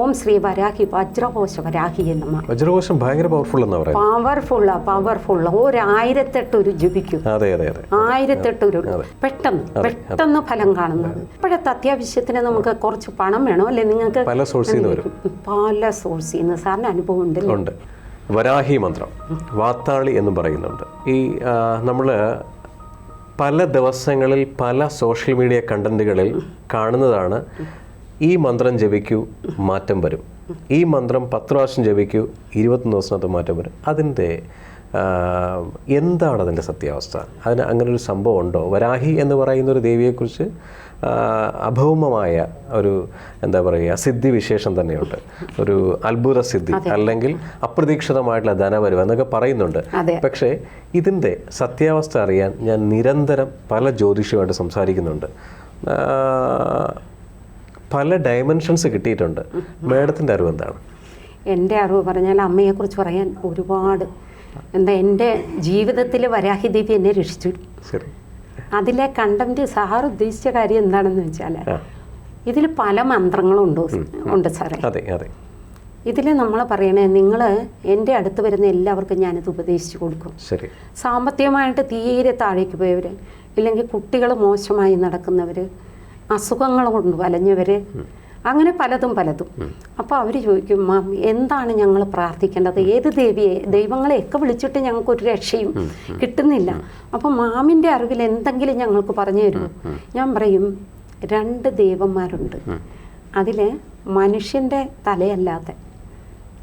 ഓം ശ്രീ വരാഹി വജ്രകോശ വരാഹി എന്നമ്മ വജ്രകോശം ഭയങ്കര പവർഫുൾ എന്നാ പറയുന്നത്. പവർഫുള്ളാ പവർഫുള്ള ഒരായിരത്തെട്ട് ഒരു ജപിക്കും. അതെ അതെ അതെ. ആയിരത്തെട്ട് ഒരു പെട്ടെന്ന് പെട്ടെന്ന് ഫലം കാണുന്നത്. ഇപ്പോഴത്തെ അത്യാവശ്യത്തിന് നമുക്ക് കുറച്ച് പണം വേണോ? അല്ലെ നിങ്ങൾക്ക്? പല സോഴ്സിൽ നിന്ന് വരും. പല സോഴ്സിൽ നിന്ന് സാറിന് അനുഭവം ഉണ്ടല്ലോ? ഉണ്ട്. വരാഹി മന്ത്രം വാത്താളി എന്ന് പറയുന്നുണ്ട്. ഈ നമ്മൾ പല ദിവസങ്ങളിൽ പല സോഷ്യൽ മീഡിയ കണ്ടന്റുകളിൽ കാണുന്നതാണ് ഈ മന്ത്രം ജപിക്കൂ മാറ്റം വരും. ഈ മന്ത്രം പത്ത് പ്രാവശ്യം ജപിക്കൂ ഇരുപത്തൊന്ന് ദിവസത്തിനകത്ത് മാറ്റം വരും. അതിന്റെ എന്താണ് അതിന്റെ സത്യാവസ്ഥ? അതിന് അങ്ങനെ ഒരു സംഭവം ഉണ്ടോ? വരാഹി എന്ന് പറയുന്ന ഒരു ദേവിയെക്കുറിച്ച് അഭൗമമായ ഒരു എന്താ പറയുക സിദ്ധി വിശേഷം തന്നെയുണ്ട്. ഒരു അത്ഭുത സിദ്ധി അല്ലെങ്കിൽ അപ്രതീക്ഷിതമായിട്ടുള്ള ധനവരവ് എന്നൊക്കെ പറയുന്നുണ്ട്. പക്ഷേ ഇതിന്റെ സത്യാവസ്ഥ അറിയാൻ ഞാൻ നിരന്തരം പല ജ്യോതിഷമായിട്ട് സംസാരിക്കുന്നുണ്ട്. പല ഡയമെൻഷൻസ് കിട്ടിയിട്ടുണ്ട്. മേഡത്തിന്റെ അറിവ് എന്താണ്? എന്റെ അറിവ് പറഞ്ഞാൽ അമ്മയെക്കുറിച്ച് പറയാൻ ഒരുപാട്. എന്താ എന്റെ ജീവിതത്തിൽ വരാഹി ദേവി എന്നെ രക്ഷിച്ചു. അതിലെ കണ്ടന്റ് സാർ ഉദ്ദേശിച്ച കാര്യം എന്താണെന്ന് വെച്ചാൽ. ഇതിൽ പല മന്ത്രങ്ങളും ഉണ്ടോ ഉണ്ട് സാറേ. അതെ അതെ. ഇതിൽ നമ്മൾ പറയണേ നിങ്ങൾ എന്റെ അടുത്ത് വരുന്ന എല്ലാവർക്കും ഞാനിത് ഉപദേശിച്ചു കൊടുക്കും. ശരി. സാമ്പത്തികമായിട്ട് തീരെ താഴേക്ക് പോയവർ ഇല്ലെങ്കിൽ കുട്ടികൾ മോശമായി നടക്കുന്നവർ അസുഖങ്ങൾ കൊണ്ട് വലഞ്ഞവർ അങ്ങനെ പലതും പലതും. അപ്പോൾ അവർ ചോദിക്കും മാം എന്താണ് ഞങ്ങൾ പ്രാർത്ഥിക്കേണ്ടത്? ഏത് ദേവിയെ ദൈവങ്ങളെയൊക്കെ വിളിച്ചിട്ട് ഞങ്ങൾക്ക് ഒരു രക്ഷയും കിട്ടുന്നില്ല. അപ്പോൾ മാമിന്റെ അറിവിൽ എന്തെങ്കിലും ഞങ്ങൾക്ക് പറഞ്ഞു തരുമോ? ഞാൻ പറയും രണ്ട് ദേവന്മാരുണ്ട്. അതിൽ മനുഷ്യന്റെ തലയല്ലാതെ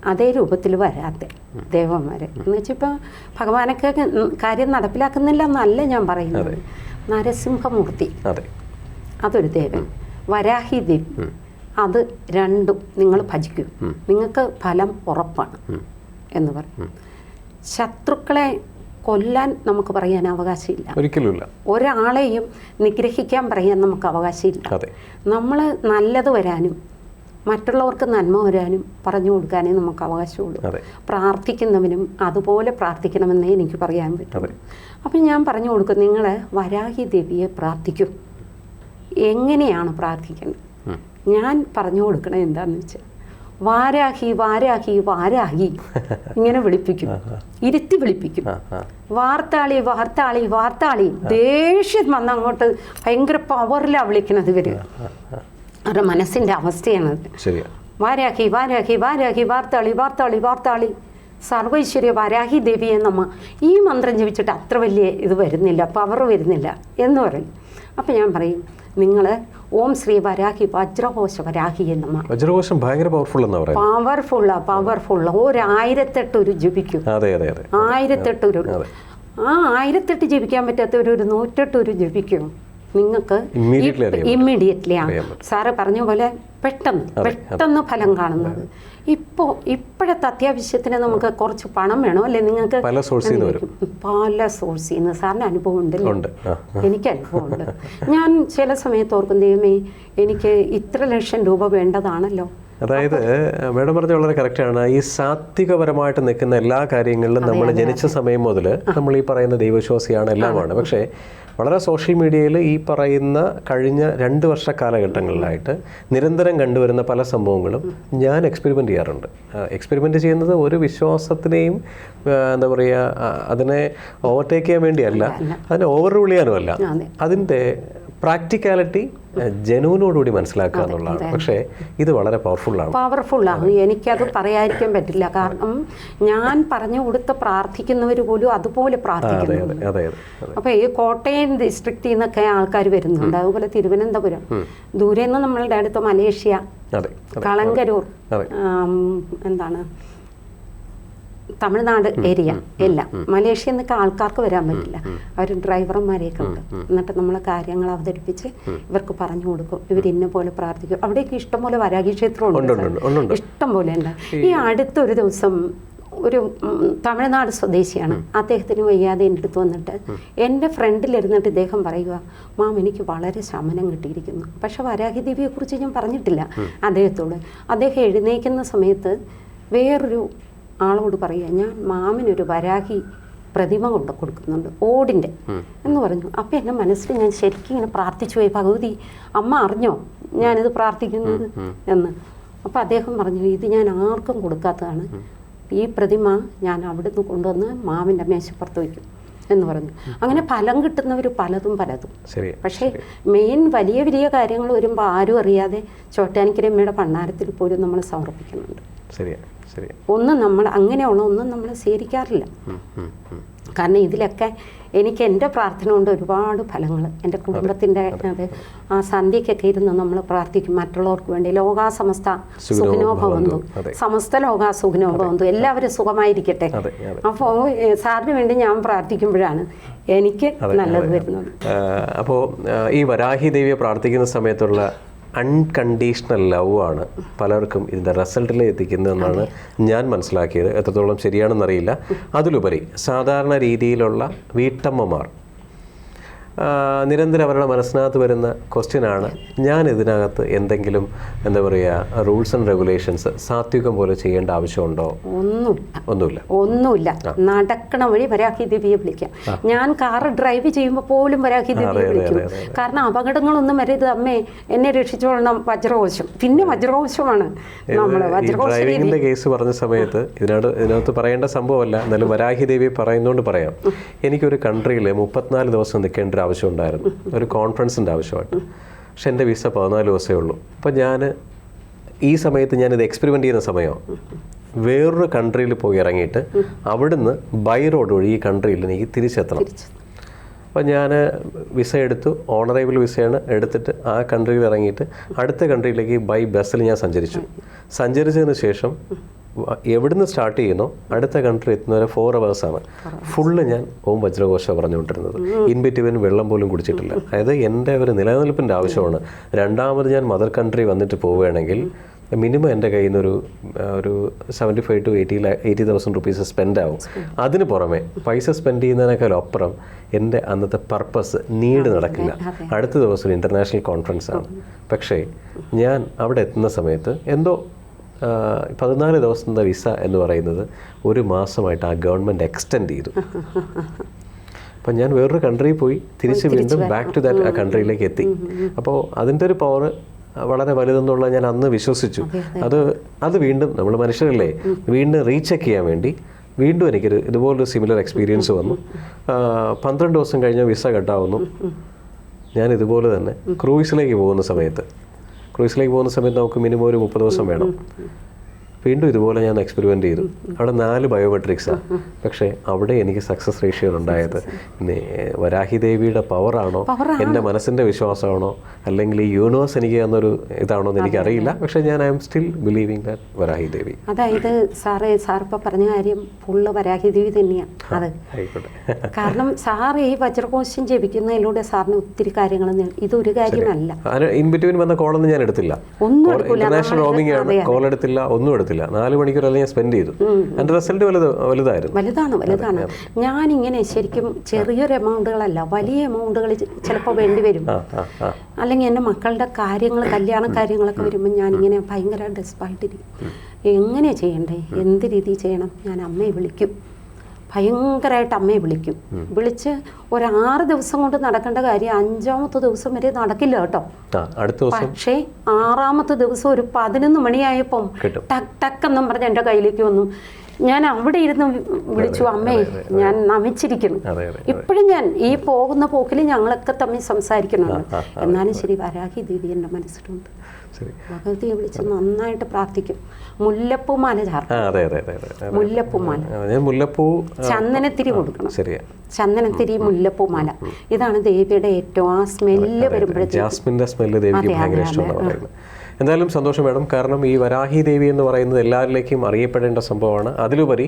അതേ രൂപത്തിൽ വരാത്ത ദേവന്മാർ എന്ന് വെച്ചിപ്പോൾ ഭഗവാനൊക്കെ കാര്യം നടപ്പിലാക്കുന്നില്ല എന്നല്ല ഞാൻ പറയുന്നത്. നരസിംഹമൂർത്തി. അതൊരു ദേവൻ. വരാഹി ദേവി. അത് രണ്ടും നിങ്ങൾ ഭജിക്കും. നിങ്ങൾക്ക് ഫലം ഉറപ്പാണ് എന്ന് പറയും. ശത്രുക്കളെ കൊല്ലാൻ നമുക്ക് പറയാൻ അവകാശമില്ല. ഒരിക്കലുമില്ല. ഒരാളെയും നിഗ്രഹിക്കാൻ പറയാൻ നമുക്ക് അവകാശമില്ല. നമ്മൾ നല്ലത് വരാനും മറ്റുള്ളവർക്ക് നന്മ വരാനും പറഞ്ഞു കൊടുക്കാനേ നമുക്ക് അവകാശമുള്ളൂ. പ്രാർത്ഥിക്കുന്നവനും അതുപോലെ പ്രാർത്ഥിക്കണമെന്നേ എനിക്ക് പറയാൻ പറ്റും. അപ്പം ഞാൻ പറഞ്ഞു കൊടുക്കും നിങ്ങൾ വരാഹി ദേവിയെ പ്രാർത്ഥിക്കും. എങ്ങനെയാണ് പ്രാർത്ഥിക്കേണ്ടത്? ഞാൻ പറഞ്ഞു കൊടുക്കണത് എന്താണെന്ന് വെച്ചാൽ വാരാഹി വാരാഹി വാരാഹി. ഇങ്ങനെ വിളിപ്പിക്കും. ഇരുത്തി വിളിപ്പിക്കും. വാർത്താളി വാർത്താളി വാർത്താളി. ദേഷ്യം വന്ന് അങ്ങോട്ട് ഭയങ്കര പവറിലാണ് വിളിക്കണത് ഇവർ. അവരുടെ മനസ്സിന്റെ അവസ്ഥയാണത് വാരാഹി വാരാഹി വാരാഹി വാർത്താളി വാർത്താളി വാർത്താളി. സർവൈശ്വര്യ വാരാഹി ദേവി എന്നമ്മ ഈ മന്ത്രം ജപിച്ചിട്ട് അത്ര വലിയ ഇത് വരുന്നില്ല പവർ വരുന്നില്ല എന്ന് പറയും. അപ്പം ഞാൻ പറയും നിങ്ങൾ ഓം ശ്രീ വരാഹി വജ്രകോശ വരാഹി എന്ന വജ്രകോശം ഭയങ്കര പവർഫുൾ എന്നാ പറയുന്നത്. പവർഫുള്ളാ പവർഫുള്ള ഒരായിരത്തെട്ട് ഒരു ജപിക്കും. അതെ അതെ അതെ. ആയിരത്തെട്ട് ഒരു ആ ആയിരത്തെട്ട് ജപിക്കാൻ പറ്റാത്തവർ ഒരു നൂറ്റെട്ട് ഒരു ജപിക്കും. നിങ്ങൾക്ക്. ഇമ്മീഡിയറ്റ്ലി അറിയാൻ സാറ് പറഞ്ഞ പോലെ പെട്ടെന്ന് പെട്ടെന്ന് ഫലം കാണുന്നത്. ഇപ്പോൾ ഇപ്പോഴത്തെ അത്യാവശ്യത്തിന് നമുക്ക് കുറച്ച് പണം വേണോ? അല്ലെ നിങ്ങൾക്ക്? പല സോഴ്സിൽ നിന്ന് വരും. പല സോഴ്സിൽ നിന്ന്. സാറിന് അനുഭവം ഉണ്ടല്ലോ ഉണ്ട്. ആ എനിക്ക് അനുഭവമുണ്ട്. ഞാൻ ചില സമയത്ത് ഓർക്കും ദൈവമേ എനിക്ക് ഇത്ര ലക്ഷം രൂപ വേണ്ടതാണല്ലോ. അതായത് മേഡം പറഞ്ഞ വളരെ കറക്റ്റാണ് ഈ സാത്വികപരമായിട്ട് നിൽക്കുന്ന എല്ലാ കാര്യങ്ങളിലും നമ്മൾ ജനിച്ച സമയം മുതൽ നമ്മൾ ഈ പറയുന്ന ദൈവവിശ്വാസിയാണ് എല്ലാമാണ്. പക്ഷേ വളരെ സോഷ്യൽ മീഡിയയിൽ ഈ പറയുന്ന കഴിഞ്ഞ രണ്ട് വർഷ കാലഘട്ടങ്ങളിലായിട്ട് നിരന്തരം കണ്ടുവരുന്ന പല സംഭവങ്ങളും ഞാൻ എക്സ്പെരിമെന്റ് ചെയ്യാറുണ്ട്. എക്സ്പെരിമെന്റ് ചെയ്യുന്നത് ഒരു വിശ്വാസത്തിനെയും എന്താ പറയുക അതിനെ ഓവർടേക്ക് ചെയ്യാൻ വേണ്ടിയല്ല. അതിനെ ഓവർ റൂൾ ചെയ്യാനുമല്ല. അതിന്റെ പ്രാക്ടിക്കാലിറ്റി ജനുവിനോടുകൂടി മനസ്സിലാക്കുക എന്നുള്ളതാണ്. പക്ഷേ ഇത് വളരെ പവർഫുള്ളാണ്. പവർഫുള്ളാണ്. എനിക്കത് പറയാതിരിക്കാൻ പറ്റില്ല. കാരണം ഞാൻ പറഞ്ഞു കൊടുത്ത് പ്രാർത്ഥിക്കുന്നവർ പോലും അതുപോലെ അതെ പ്രാർത്ഥിക്കുന്നു അപ്പോൾ ഈ കോട്ടയം ഡിസ്ട്രിക്റ്റിൽ നിന്നൊക്കെ ആൾക്കാർ വരുന്നുണ്ട്. അതുപോലെ തിരുവനന്തപുരം. ദൂരെ നിന്ന് നമ്മളുടെ അടുത്ത് മലേഷ്യ കളങ്കരൂർ. എന്താണ് തമിഴ്നാട് ഏരിയ എല്ലാം. മലേഷ്യയിൽ എന്നൊക്കെ ആൾക്കാർക്ക് വരാൻ പറ്റില്ല. അവർ ഡ്രൈവർമാരെയൊക്കെ ഉണ്ട്. എന്നിട്ട് നമ്മൾ കാര്യങ്ങൾ അവതരിപ്പിച്ച് ഇവർക്ക് പറഞ്ഞു കൊടുക്കും. ഇവർ ഇന്ന പോലെ പ്രാർത്ഥിക്കും. അവിടേക്ക് ഇഷ്ടംപോലെ വരാകി ക്ഷേത്രം ഉണ്ട്, ഉണ്ട് ഉണ്ട്, ഉണ്ട്, ഉണ്ട്. ഇഷ്ടം പോലെ ഉണ്ട്. ഈ അടുത്തൊരു ദിവസം ഒരു തമിഴ്നാട് സ്വദേശിയാണ്. അദ്ദേഹത്തിന് വയ്യാതെ എന്റെ അടുത്ത് വന്നിട്ട് എന്റെ ഫ്രണ്ടിലിരുന്നിട്ട് ഇദ്ദേഹം പറയുക മാം എനിക്ക് വളരെ ശമനം കിട്ടിയിരിക്കുന്നു. പക്ഷെ വരാഹി ദേവിയെക്കുറിച്ച് ഞാൻ പറഞ്ഞിട്ടില്ല അദ്ദേഹത്തോട്. അദ്ദേഹം എഴുന്നേക്കുന്ന സമയത്ത് വേറൊരു ആളോട് പറയുക ഞാൻ മാമിനൊരു വരാഹി പ്രതിമ കൊണ്ട് കൊടുക്കുന്നുണ്ട് ഓടിന്റെ. എന്ന് പറഞ്ഞു. അപ്പം എന്റെ മനസ്സിൽ ഞാൻ ശരിക്കും ഇങ്ങനെ പ്രാർത്ഥിച്ചു പോയി ഭഗവതി അമ്മ അറിഞ്ഞോ ഞാനിത് പ്രാർത്ഥിക്കുന്നത് എന്ന്. അപ്പം അദ്ദേഹം പറഞ്ഞു ഇത് ഞാൻ ആർക്കും കൊടുക്കാത്തതാണ്. ഈ പ്രതിമ ഞാൻ അവിടെ നിന്ന് കൊണ്ടുവന്ന് മാവിന്റെ മേശപ്പുറത്ത് വയ്ക്കും എന്ന് പറഞ്ഞു. അങ്ങനെ ഫലം കിട്ടുന്നവർ പലതും പലതും. പക്ഷേ മെയിൻ വലിയ വലിയ കാര്യങ്ങൾ വരുമ്പോൾ ആരും അറിയാതെ ചോട്ടാനിക്കരമ്മയുടെ പണ്ണാരത്തിൽ പോലും നമ്മൾ സമർപ്പിക്കുന്നുണ്ട്. ശരി ഒന്നും നമ്മൾ അങ്ങനെയുള്ള ഒന്നും നമ്മൾ സ്വീകരിക്കാറില്ല. കാരണം ഇതിലൊക്കെ എനിക്ക് എന്റെ പ്രാർത്ഥന കൊണ്ട് ഒരുപാട് ഫലങ്ങൾ എന്റെ കുടുംബത്തിന്റെ അത്. ആ സന്ധ്യയ്ക്കൊക്കെ ഇരുന്ന് നമ്മൾ പ്രാർത്ഥിക്കും. മറ്റുള്ളവർക്ക് വേണ്ടി ലോകാസമസ്ത സുഖനോഭവന്തു. സമസ്ത ലോകാ സുഖനോഭവന്തു. എല്ലാവരും സുഖമായിരിക്കട്ടെ. അപ്പോൾ സാറിന് വേണ്ടി ഞാൻ പ്രാർത്ഥിക്കുമ്പോഴാണ് എനിക്ക് നല്ലത് വരുന്നത്. അപ്പോൾ ഈ വരാഹി ദേവിയെ പ്രാർത്ഥിക്കുന്ന സമയത്തുള്ള അൺകണ്ടീഷണൽ ലവ് ആണ് പലർക്കും ഇതിന്റെ റിസൾട്ടിൽ എത്തിക്കുന്നതെന്നാണ് ഞാൻ മനസ്സിലാക്കിയത്. എത്രത്തോളം ശരിയാണെന്നറിയില്ല. അതിലുപരി സാധാരണ രീതിയിലുള്ള വീട്ടമ്മമാർ നിരന്തരം അവരുടെ മനസ്സിനകത്ത് വരുന്ന ക്വസ്റ്റ്യനാണ് ഞാൻ ഇതിനകത്ത് എന്തെങ്കിലും എന്താ പറയുക റൂൾസ് ആൻഡ് റെഗുലേഷൻസ് സാത്വികം പോലെ ചെയ്യേണ്ട ആവശ്യമുണ്ടോ? ഒന്നും ഒന്നുമില്ല. ഒന്നുമില്ല. നടക്കണ വഴി വരാഹി ദിവ്യെ വിളിക്കാം ഞാൻ കാർ ഡ്രൈവ് ചെയ്യുമ്പോൾ പോലും വരാഹി ദിവ്യെ വിളിക്കും. കാരണം അപകടങ്ങളൊന്നും വരരുത് അമ്മേ. എന്നെ രക്ഷിച്ചോളണം വജ്രകോശം. പിന്നെ വജ്രകോശമാണ് നമ്മൾ കേസ് പറഞ്ഞ സമയത്ത് ഇതിനോട് ഇതിനകത്ത് പറയേണ്ട സംഭവമല്ല. എന്നാലും വരാഹി ദേവി പറയുന്നോണ്ട് പറയാം. എനിക്കൊരു കൺട്രിയിൽ മുപ്പത്തിനാല് ദിവസം നിൽക്കേണ്ട ഒരു ആവശ്യം ഉണ്ടായിരുന്നു ഒരു കോൺഫറൻസിന്റെ ആവശ്യമായിട്ട്. പക്ഷെ എന്റെ വിസ പതിനാല് ദിവസമേ ഉള്ളൂ. അപ്പോൾ ഞാൻ ഈ സമയത്ത് ഞാനിത് എക്സ്പെരിമെന്റ് ചെയ്യുന്ന സമയമാണ് വേറൊരു കൺട്രിയിൽ പോയി ഇറങ്ങിയിട്ട് അവിടുന്ന് ബൈ റോഡ് വഴി ഈ കൺട്രിയിൽ എനിക്ക് തിരിച്ചെത്തണം. അപ്പോൾ ഞാൻ വിസ എടുത്തു. ഓണറേബിൾ വിസയാണ് എടുത്തിട്ട് ആ കൺട്രിയിൽ ഇറങ്ങിയിട്ട് അടുത്ത കൺട്രിയിലേക്ക് ബൈ ബസ്സിൽ ഞാൻ സഞ്ചരിച്ചു. സഞ്ചരിച്ചതിന് ശേഷം എവിടുന്ന് സ്റ്റാർട്ട് ചെയ്യുന്നോ അടുത്ത കൺട്രി എത്തുന്നവരെ ഫോർ ആണ്. ഫുള്ള് ഞാൻ ഓം വജ്രഘോഷ പറഞ്ഞുകൊണ്ടിരുന്നത്. ഇൻ ബിറ്റ്വീൻ വെള്ളം പോലും കുടിച്ചിട്ടില്ല. അതായത് എന്റെ ഒരു നിലനിൽപ്പിന്റെ ആവശ്യമാണ്. രണ്ടാമത് ഞാൻ മദർ കൺട്രി വന്നിട്ട് പോവുകയാണെങ്കിൽ മിനിമം എന്റെ കയ്യിൽ നിന്ന് ഒരു ഒരു seventy five to eighty eighty thousand rupees spend ആവും. അതിന് പുറമെ പൈസ സ്പെൻഡ് ചെയ്യുന്നതിനേക്കാൾ അപ്പുറം എന്റെ അന്നത്തെ പർപ്പസ് നീഡ് നടക്കില്ല. അടുത്ത ദിവസം ഇന്റർനാഷണൽ കോൺഫറൻസ് ആണ്. പക്ഷേ ഞാൻ അവിടെ എത്തുന്ന സമയത്ത് എന്തോ പതിനാല് ദിവസത്തെ വിസ എന്ന് പറയുന്നത് ഒരു മാസമായിട്ട് ആ ഗവൺമെന്റ് എക്സ്റ്റെൻഡ് ചെയ്തു. അപ്പം ഞാൻ വേറൊരു കൺട്രിയിൽ പോയി തിരിച്ച് വീണ്ടും ബാക്ക് ടു ദാറ്റ് ആ കൺട്രിയിലേക്ക് എത്തി. അപ്പോൾ അതിന്റെ ഒരു പവർ വളരെ വലുതെന്നുള്ള ഞാൻ അന്ന് വിശ്വസിച്ചു. അത് അത്. വീണ്ടും നമ്മൾ മനുഷ്യരല്ലേ വീണ്ടും റീചെക്ക് ചെയ്യാൻ വേണ്ടി വീണ്ടും എനിക്കൊരു ഇതുപോലൊരു സിമിലർ എക്സ്പീരിയൻസ് വന്നു. പന്ത്രണ്ട് ദിവസം കഴിഞ്ഞ വിസ കട്ടാവുന്നു. ഞാൻ ഇതുപോലെ തന്നെ ക്രൂയിസിലേക്ക് പോകുന്ന സമയത്ത് ക്രൂയിസിലേക്ക് പോകുന്ന സമയത്ത് നമുക്ക് മിനിമം ഒരു മുപ്പത് ദിവസം വേണം. വീണ്ടും ഇതുപോലെ ഞാൻ എക്സ്പെരിമെന്റ് ചെയ്തു. അവിടെ നാല് ബയോമെട്രിക്സാണ് പക്ഷേ അവിടെ എനിക്ക് സക്സസ് റേഷ്യോ ഉണ്ടായത്. വരാഹി ദേവിയുടെ പവറാണോ എന്റെ മനസ്സിന്റെ വിശ്വാസമാണോ? അല്ലെങ്കിൽ ഈ യൂണിവേഴ്സ് എനിക്ക് തന്നൊരു ഇതാണോ എന്ന് എനിക്കറിയില്ല പക്ഷേ ഞാൻ I am still believing that Varahi Devi. അതായത് സാറേ സാർ ഇപ്പോൾ പറഞ്ഞ കാര്യം ഫുള്ള് വരാഹി ദേവി തന്നെയാണ് അത്. കാരണം സാർ ഈ വജ്രകോശം ജപിക്കുന്നതിലൂടെ സാറിന് ഒത്തിരി കാര്യങ്ങൾ ഇതൊരു കാര്യമല്ല. ഇൻ ബിറ്റ്വീൻ വന്ന കോളൊന്നും ഞാൻ എടുത്തില്ല. ഒന്നും. ഇന്റർനാഷണൽ റോമിംഗ് ആണ്. കോൾ എടുത്തില്ല ഒന്നും എടുത്തില്ല. നാല് മണിക്കൂറെല്ലാം ഞാൻ സ്പെൻഡ് ചെയ്തു. എന്റെ റിസൾട്ട് വലുത് വലുതായിരുന്നു. വലുതാണ് വലുതാണ്. ഞാനിങ്ങനെ ശരിക്കും ചെറിയൊരു എമൗണ്ടുകളല്ല വലിയ എമൗണ്ടുകൾ ചിലപ്പോൾ വേണ്ടി വരും. അല്ലെങ്കിൽ എന്റെ മക്കളുടെ കാര്യങ്ങൾ കല്യാണ കാര്യങ്ങളൊക്കെ വരുമ്പോൾ ഞാനിങ്ങനെ ഭയങ്കര ഡെസ്പായിട്ടിരിക്കും എങ്ങനെ ചെയ്യണ്ടേ? എന്ത് രീതി ചെയ്യണം? ഞാൻ അമ്മയെ വിളിക്കും. ഭയങ്കരമായിട്ട് അമ്മയെ വിളിക്കും. വിളിച്ച് ഒരു ആറ് ദിവസം കൊണ്ട് നടക്കേണ്ട കാര്യം അഞ്ചാമത്തെ ദിവസം വരെ നടക്കില്ല കേട്ടോ. പക്ഷേ ആറാമത്തെ ദിവസം ഒരു പതിനൊന്ന് മണിയായപ്പം ടക് ടക്ക് എന്നും പറഞ്ഞ് എന്റെ കയ്യിലേക്ക് വന്നു. ഞാൻ അവിടെ ഇരുന്ന് വിളിച്ചു അമ്മേ ഞാൻ നമിച്ചിരിക്കുന്നു. ഇപ്പോഴും ഞാൻ ഈ പോകുന്ന പോക്കിൽ ഞങ്ങളൊക്കെ തമ്മിൽ സംസാരിക്കുന്നുണ്ട്. എന്നാലും ശരി വരാഹി ദേവി എന്റെ മനസ്സിലുണ്ട്. ഭഗവതിയെ വിളിച്ച് നന്നായിട്ട് പ്രാർത്ഥിക്കും. മുല്ലപ്പൂ മാല. മുല്ലപ്പൂ മാല മുല്ലപ്പൂ ചന്ദനത്തിരി കൊടുക്കണം. ചന്ദനത്തിരി മുല്ലപ്പൂ മാല ഇതാണ് ദേവിയുടെ ഏറ്റവും ആ സ്മെല്ല് വരുമ്പോഴത്തേക്കും. എന്തായാലും സന്തോഷം മാഡം. കാരണം ഈ വരാഹി ദേവി എന്ന് പറയുന്നത് എല്ലാവരിലേക്കും അറിയപ്പെടേണ്ട സംഭവമാണ്. അതിലുപരി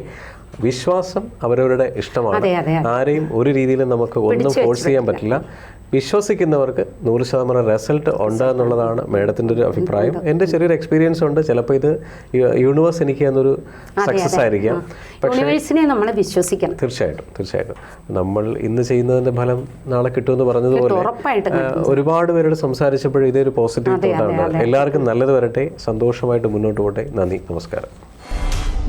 വിശ്വാസം അവരവരുടെ ഇഷ്ടമാണ്. ആരെയും ഒരു രീതിയിലും നമുക്ക് ഒന്നും ഫോഴ്സ് ചെയ്യാൻ പറ്റില്ല. വിശ്വസിക്കുന്നവർക്ക് നൂറ് ശതമാനം റിസൾട്ട് ഉണ്ട് എന്നുള്ളതാണ് മേഡത്തിന്റെ ഒരു അഭിപ്രായം. എന്റെ ചെറിയൊരു എക്സ്പീരിയൻസ് ഉണ്ട്. ചിലപ്പോൾ ഇത് യൂണിവേഴ്സ് എനിക്ക് എന്നൊരു സക്സസ് ആയിരിക്കാം. യൂണിവേഴ്സിനെ നമ്മൾ വിശ്വസിക്കണം. തീർച്ചയായിട്ടും തീർച്ചയായിട്ടും. നമ്മൾ ഇന്ന് ചെയ്യുന്നതിന്റെ ഫലം നാളെ കിട്ടുമെന്ന് പറഞ്ഞതുപോലെ ഒരുപാട് പേരോട് സംസാരിച്ചപ്പോഴും ഇതേ ഒരു പോസിറ്റീവ് തോട്ടാണ് എല്ലാവർക്കും നല്ലത് വരട്ടെ. സന്തോഷമായിട്ട് മുന്നോട്ട് പോട്ടെ നന്ദി നമസ്കാരം.